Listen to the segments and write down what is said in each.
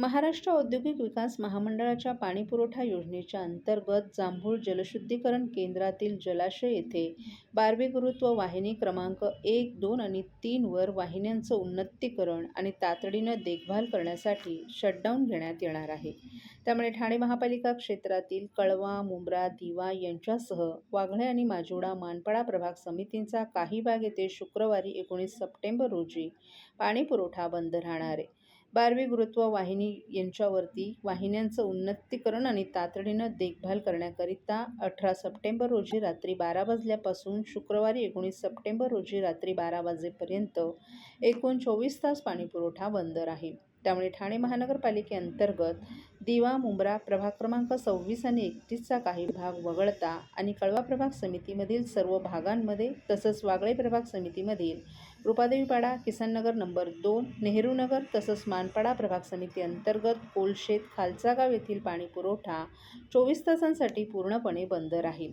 महाराष्ट्र औद्योगिक विकास महामंडळाच्या पाणीपुरवठा योजनेच्या अंतर्गत जांभूळ जलशुद्धीकरण केंद्रातील जलाशय येथे बारबी गुरुत्व वाहिनी क्रमांक एक दोन आणि तीनवर वाहिन्यांचं उन्नतीकरण आणि तातडीनं देखभाल करण्यासाठी शटडाऊन घेण्यात येणार आहे. त्यामुळे ठाणे महापालिका क्षेत्रातील कळवा मुंब्रा दिवा यांच्यासह वाघळे आणि माजिवडा मानपाडा प्रभाग समितींचा काही भाग येथे शुक्रवारी एकोणीस सप्टेंबर रोजी पाणीपुरवठा बंद राहणार आहे. बारवी गुरुत्व वाहिनी यांच्यावरती वाहिन्यांचं उन्नतीकरण आणि तातडीनं देखभाल करण्याकरिता अठरा सप्टेंबर रोजी रात्री बारा वाजल्यापासून शुक्रवारी एकोणीस सप्टेंबर रोजी रात्री बारा वाजेपर्यंत एकूण चोवीस तास पाणीपुरवठा बंद राहील. त्यामुळे ठाणे महानगरपालिकेअंतर्गत दिवा मुंब्रा प्रभाग क्रमांक सव्वीस आणि एकतीसचा काही भाग वगळता आणि कळवा प्रभाग समितीमधील सर्व भागांमध्ये तसंच वागळे प्रभाग समितीमधील रुपादेवीपाडा किसननगर नंबर दोन नेहरूनगर तसंच मानपाडा प्रभाग समिती अंतर्गत कोलशेत खालचागाव येथील पाणीपुरवठा चोवीस तासांसाठी पूर्णपणे बंद राहील.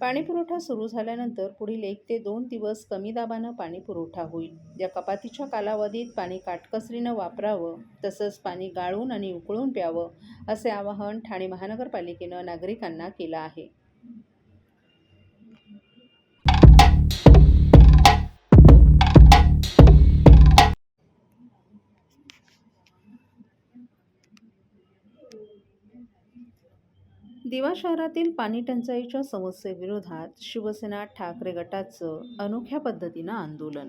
पाणीपुरवठा सुरू झाल्यानंतर पुढील एक ते दोन दिवस कमी दाबानं पाणीपुरवठा होईल. या कपातीच्या कालावधीत पाणी काटकसरीनं वापरावं तसंच पाणी गाळून आणि उकळून प्यावं असे आवाहन ठाणे महानगरपालिकेनं नागरिकांना केलं आहे. दिवा शहरातील पाणी टंचाईच्या समस्येविरोधात शिवसेना ठाकरे गटाचं अनोख्या पद्धतीनं आंदोलन.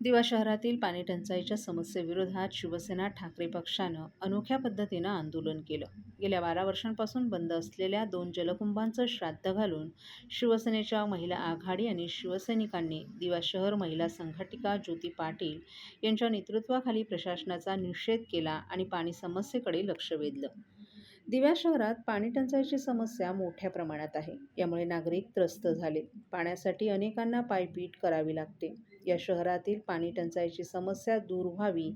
दिवा शहरातील पाणी टंचाईच्या समस्येविरोधात शिवसेना ठाकरे पक्षानं अनोख्या पद्धतीनं आंदोलन केलं. गेल्या बारा वर्षांपासून बंद असलेल्या दोन जलकुंभांचं श्राद्ध घालून शिवसेनेच्या महिला आघाडी आणि शिवसैनिकांनी दिवा शहर महिला संघटिका ज्योती पाटील यांच्या नेतृत्वाखाली प्रशासनाचा निषेध केला आणि पाणी समस्येकडे लक्ष वेधलं. दिव्या शहरात पाणी टंचाईची समस्या मोठ्या प्रमाणात आहे. यामुळे नागरिक त्रस्त झाले. पाण्यासाठी अनेकांना पायपीट करावी लागते. या शहरातील पाणी टंचाईची समस्या दूर व्हावी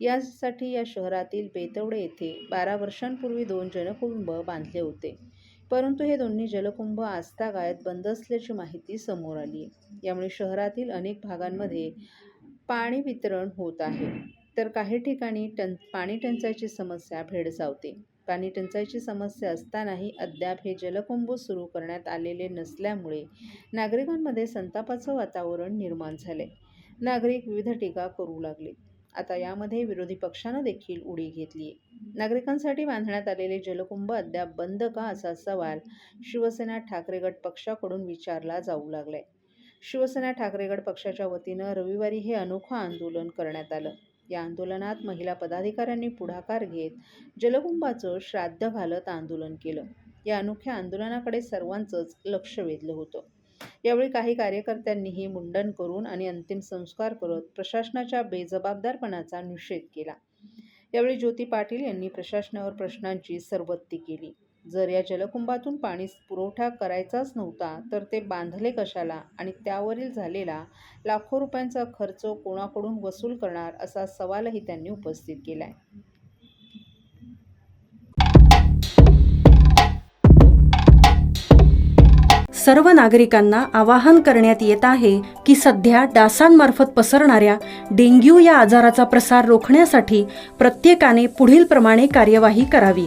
यासाठी या शहरातील बेतवडे येथे बारा वर्षांपूर्वी दोन जलकुंभ बांधले होते. परंतु हे दोन्ही जलकुंभ आजतागायत बंद असल्याची माहिती समोर आली आहे. यामुळे शहरातील अनेक भागांमध्ये पाणी वितरण होत आहे. तर काही ठिकाणी टं पाणी टंचाईची समस्या भेडसावते. पाणी टंचाईची समस्या असतानाही अद्याप हे जलकुंभ सुरू करण्यात आलेले नसल्यामुळे नागरिकांमध्ये संतापाचं वातावरण निर्माण झाले. नागरिक विविध टीका करू लागले. आता यामध्ये विरोधी पक्षानं देखील उडी घेतली नागरिकांसाठी बांधण्यात आलेले जलकुंभ अद्याप बंद का असा सवाल शिवसेना ठाकरे गट पक्षाकडून विचारला जाऊ लागलाय. शिवसेना ठाकरे गट पक्षाच्या वतीनं रविवारी हे अनोखं आंदोलन करण्यात आलं. या आंदोलनात महिला पदाधिकाऱ्यांनी पुढाकार घेत जलकुंभाचं श्राद्ध घालत आंदोलन केलं. या अनोख्या आंदोलनाकडे सर्वांचंच लक्ष वेधलं होतं. यावेळी काही कार्यकर्त्यांनीही मुंडन करून आणि अंतिम संस्कार करत प्रशासनाच्या बेजबाबदारपणाचा निषेध केला. यावेळी ज्योती पाटील यांनी प्रशासनावर प्रश्नांची सरबत्ती केली. जर या जलकुंभातून पाणी पुरवठा करायचाच नव्हता तर ते बांधले कशाला आणि त्यावरील झालेला लाखो रुपयांचा खर्च कोणाकडून वसूल करणार असा सवालही त्यांनी उपस्थित केला आहे सर्व नागरिकांना आवाहन करण्यात येत आहे की सध्या डासांमार्फत पसरणाऱ्या डेंग्यू या आजाराचा प्रसार रोखण्यासाठी प्रत्येकाने पुढीलप्रमाणे कार्यवाही करावी.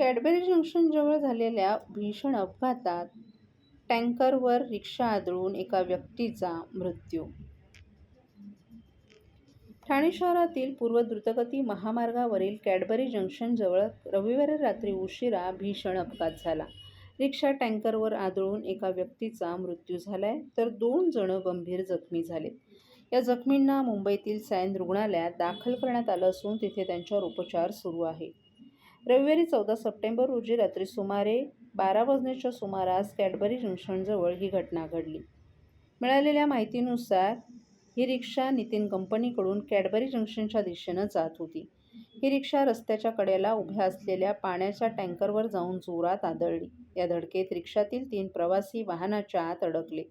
कॅडबरी जंक्शनजवळ झालेल्या भीषण अपघातात टँकरवर रिक्षा आदळून एका व्यक्तीचा मृत्यू. ठाणे शहरातील पूर्व द्रुतगती महामार्गावरील कॅडबरी जंक्शनजवळ रविवारी रात्री उशिरा भीषण अपघात झाला. रिक्षा टँकरवर आदळून एका व्यक्तीचा मृत्यू झालाय तर दोन जण गंभीर जखमी झालेत. या जखमींना मुंबईतील सायन रुग्णालयात दाखल करण्यात आलं असून तिथे त्यांच्यावर उपचार सुरू आहे रविवारी चौदा सप्टेंबर रोजी रात्री सुमारे बारा वाजण्याच्या सुमारास कॅडबरी जंक्शनजवळ ही घटना घडली. मिळालेल्या माहितीनुसार ही रिक्षा नितीन कंपनीकडून कॅडबरी जंक्शनच्या दिशेनं जात होती. ही रिक्षा रस्त्याच्या कडेला उभ्या असलेल्या पाण्याच्या टँकरवर जाऊन जोरात आदळली. या धडकेत रिक्षातील तीन प्रवासी वाहनाच्या आत अडकले.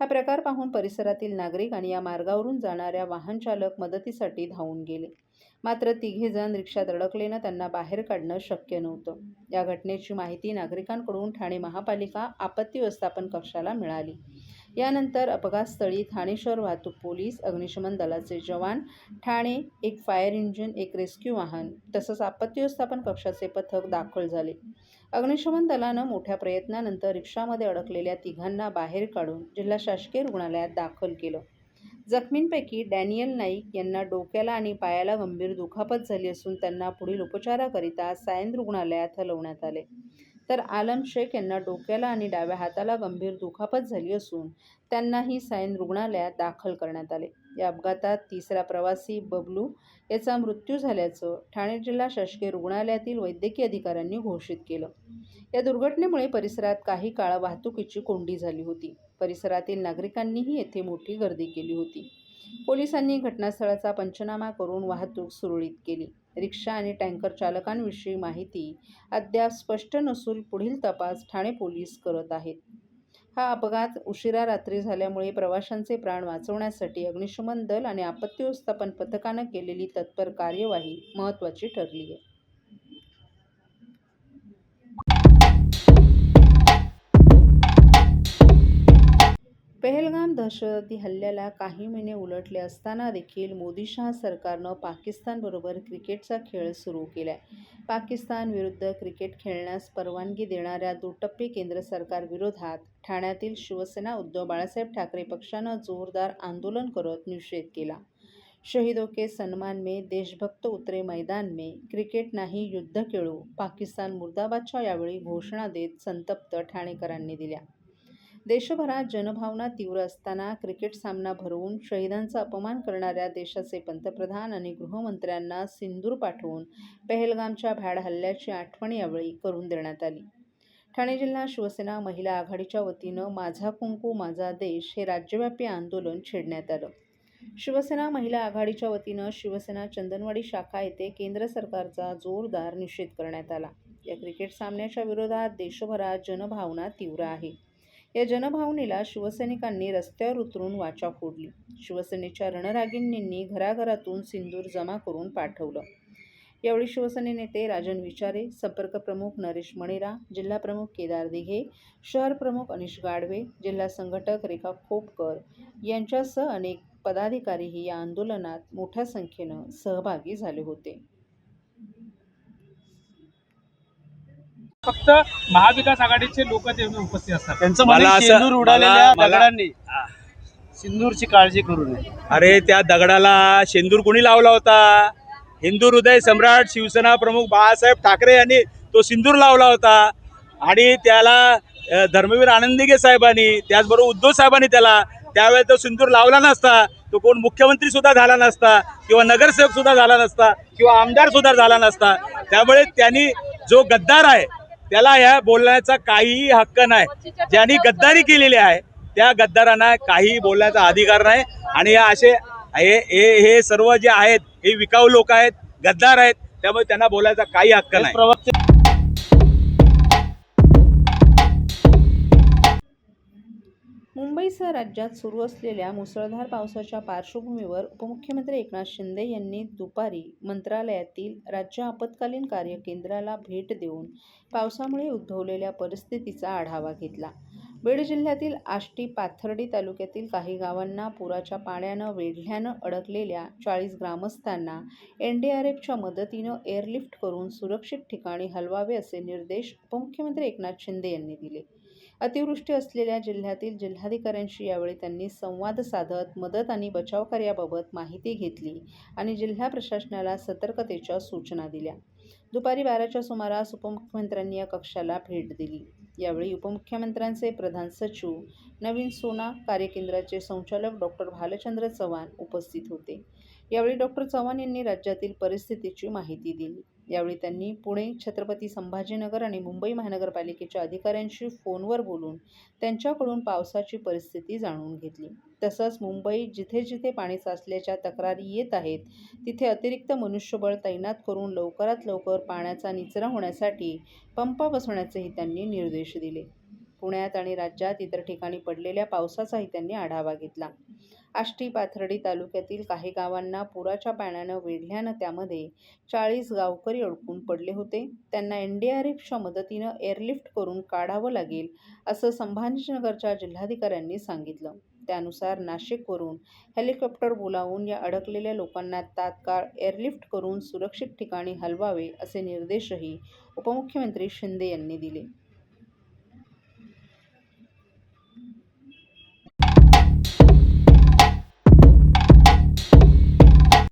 हा प्रकार पाहून परिसरातील नागरिक आणि या मार्गावरून जाणाऱ्या वाहनचालक मदतीसाठी धावून गेले. मात्र तिघेजण रिक्षात अडकलेनं त्यांना बाहेर काढणं शक्य नव्हतं. या घटनेची माहिती नागरिकांकडून ठाणे महापालिका आपत्ती व्यवस्थापन कक्षाला मिळाली. यानंतर अपघातस्थळी ठाणे शहर वाहतूक पोलीस अग्निशमन दलाचे जवान ठाणे एक फायर इंजिन एक रेस्क्यू वाहन तसंच आपत्ती व्यवस्थापन कक्षाचे पथक दाखल झाले. अग्निशमन दलानं मोठ्या प्रयत्नानंतर रिक्षामध्ये अडकलेल्या तिघांना बाहेर काढून जिल्हा शासकीय रुग्णालयात दाखल केलं. जखमींपैकी डॅनियल नाईक यांना डोक्याला आणि पायाला गंभीर दुखापत झाली असून त्यांना पुढील उपचाराकरिता सायन रुग्णालयात हलवण्यात आले. तर आलम शेख यांना डोक्याला आणि डाव्या हाताला गंभीर दुखापत झाली असून त्यांनाही सायन रुग्णालयात दाखल करण्यात आले. या अपघातात तिसरा प्रवासी बबलू याचा मृत्यू झाल्याचं ठाणे जिल्हा शासकीय रुग्णालयातील वैद्यकीय अधिकाऱ्यांनी घोषित केलं. या दुर्घटनेमुळे परिसरात काही काळ वाहतुकीची कोंडी झाली होती. परिसरातील नागरिकांनीही येथे मोठी गर्दी केली होती. पोलिसांनी घटनास्थळाचा पंचनामा करून वाहतूक सुरळीत केली. रिक्षा आणि टँकर चालकांविषयी माहिती अद्याप स्पष्ट नसून पुढील तपास ठाणे पोलीस करत आहेत. हा अपघात उशिरा रात्री झाल्यामुळे प्रवाशांचे प्राण वाचवण्यासाठी अग्निशमन दल आणि आपत्ती व्यवस्थापन पथकानं केलेली तत्पर कार्यवाही महत्त्वाची ठरली आहे पहलगाम दहशतवादी हल्ल्याला काही महिने उलटले असताना देखील मोदीशाह सरकारनं पाकिस्तानबरोबर क्रिकेटचा खेळ सुरू केलाय पाकिस्तान विरुद्ध क्रिकेट खेळण्यास परवानगी देणाऱ्या दुटप्पी केंद्र सरकारविरोधात ठाण्यातील शिवसेना उद्धव बाळासाहेब ठाकरे पक्षानं जोरदार आंदोलन करत निषेध केला. शहीदों के सन्मान में देशभक्त उतरे मैदान में क्रिकेट नाही युद्ध खेळू पाकिस्तान मुर्दाबादच्या यावेळी घोषणा देत संतप्त ठाणेकरांनी दिल्या. देशभरात जनभावना तीव्र असताना क्रिकेट सामना भरवून शहीदांचा अपमान करणाऱ्या देशाचे पंतप्रधान आणि गृहमंत्र्यांना सिंदूर पाठवून पहलगामच्या भ्याड हल्ल्याची आठवण यावेळी करून देण्यात आली. ठाणे जिल्हा शिवसेना महिला आघाडीच्या वतीनं माझा कुंकू माझा देश हे राज्यव्यापी आंदोलन छेडण्यात आलं. शिवसेना महिला आघाडीच्या वतीनं शिवसेना चंदनवाडी शाखा येथे केंद्र सरकारचा जोरदार निषेध करण्यात आला. या क्रिकेट सामन्याच्या विरोधात देशभरात जनभावना तीव्र आहे. या जनभावनेला शिवसैनिकांनी रस्त्यावर उतरून वाचा फोडली. शिवसेनेच्या रणरागिणींनी घराघरातून सिंदूर जमा करून पाठवलं. यावेळी शिवसेने नेते राजन विचारे संपर्क प्रमुख नरेश मणेरा जिल्हा प्रमुख केदार दिघे शहर प्रमुख अनिश गाडवे जिल्हा संघटक रेखा खोपकर यांच्यासह अनेक पदाधिकारीही या आंदोलनात मोठ्या संख्येनं सहभागी झाले होते. फक्त महाविकास आघाडीचे लोक तेवढे उपस्थित असतात. त्यांचं मला म्हणणं असं- शेंदूर उडालेल्या मला- मला- दगडांनी. सिंदूरची काळजी करू नये. अरे त्या दगडाला शेंदूर कोणी लावला होता? हिंदू हृदय सम्राट शिवसेना प्रमुख बाळासाहेब ठाकरे यांनी तो सिंदूर लावला होता. आणि त्याला अ, धर्मवीर आनंदीगे साहेबांनी त्याचबरोबर उद्धव साहेबांनी त्याला त्यावेळेस तो सिंदूर लावला नसता. तो कोण मुख्यमंत्री सुद्धा झाला नसता किंवा नगरसेवक सुद्धा झाला नसता किंवा आमदार सुद्धा झाला नसता. त्यामुळे त्यांनी जो गद्दार आहे त्याला या बोलण्याचा काहीही हक्क नाही. ज्यांनी गद्दारी केलेली आहे त्या गद्दारांना काही बोलण्याचा अधिकार नाही. आणि या असे हे. सर्व जे आहेत हे विकाऊ लोक आहेत गद्दार आहेत त्यामुळे त्यांना बोलायचा काही हक्क हे नाही. प्रवक्ते राज्यात सुरू असलेल्या मुसळधार पावसाच्या पार्श्वभूमीवर उपमुख्यमंत्री एकनाथ शिंदे यांनी दुपारी मंत्रालयातील राज्य आपत्कालीन कार्य केंद्राला भेट देऊन पावसामुळे उद्भवलेल्या परिस्थितीचा आढावा घेतला. बीड जिल्ह्यातील आष्टी पाथर्डी तालुक्यातील काही गावांना पुराच्या पाण्यानं वेढल्यानं अडकलेल्या चाळीस ग्रामस्थांना एन डी आर एफच्या मदतीनं एअरलिफ्ट करून सुरक्षित ठिकाणी हलवावे असे निर्देश उपमुख्यमंत्री एकनाथ शिंदे यांनी दिले. अतिवृष्टी असलेल्या जिल्ह्यातील जिल्हाधिकाऱ्यांशी यावेळी त्यांनी संवाद साधत मदत आणि बचाव कार्याबाबत माहिती घेतली आणि जिल्हा प्रशासनाला सतर्कतेच्या सूचना दिल्या. दुपारी बाराच्या सुमारास उपमुख्यमंत्र्यांनी या कक्षाला भेट दिली. यावेळी उपमुख्यमंत्र्यांचे प्रधान सचिव नवीन सोना कार्यकेंद्राचे संचालक डॉक्टर भालचंद्र चव्हाण उपस्थित होते. यावेळी डॉक्टर चव्हाण यांनी राज्यातील परिस्थितीची माहिती दिली. यावेळी त्यांनी पुणे छत्रपती संभाजीनगर आणि मुंबई महानगरपालिकेच्या अधिकाऱ्यांशी फोनवर बोलून त्यांच्याकडून पावसाची परिस्थिती जाणून घेतली. तसंच मुंबई जिथे जिथे पाणी साचल्याच्या तक्रारी येत आहेत तिथे अतिरिक्त मनुष्यबळ तैनात करून लवकरात लवकर पाण्याचा निचरा होण्यासाठी पंप बसवण्याचेही त्यांनी निर्देश दिले. पुण्यात आणि राज्यात इतर ठिकाणी पडलेल्या पावसाचाही त्यांनी आढावा घेतला. आष्टी पाथर्डी तालुक्यातील काही गावांना पुराच्या पाण्यानं वेढल्यानं त्यामध्ये चाळीस गावकरी अडकून पडले होते. त्यांना एन डी आर एफच्या मदतीनं एअरलिफ्ट करून काढावं लागेल असं संभाजीनगरच्या जिल्हाधिकाऱ्यांनी सांगितलं. त्यानुसार नाशिकवरून हेलिकॉप्टर बोलावून या अडकलेल्या लोकांना तात्काळ एअरलिफ्ट करून सुरक्षित ठिकाणी हलवावे असे निर्देशही उपमुख्यमंत्री शिंदे यांनी दिले.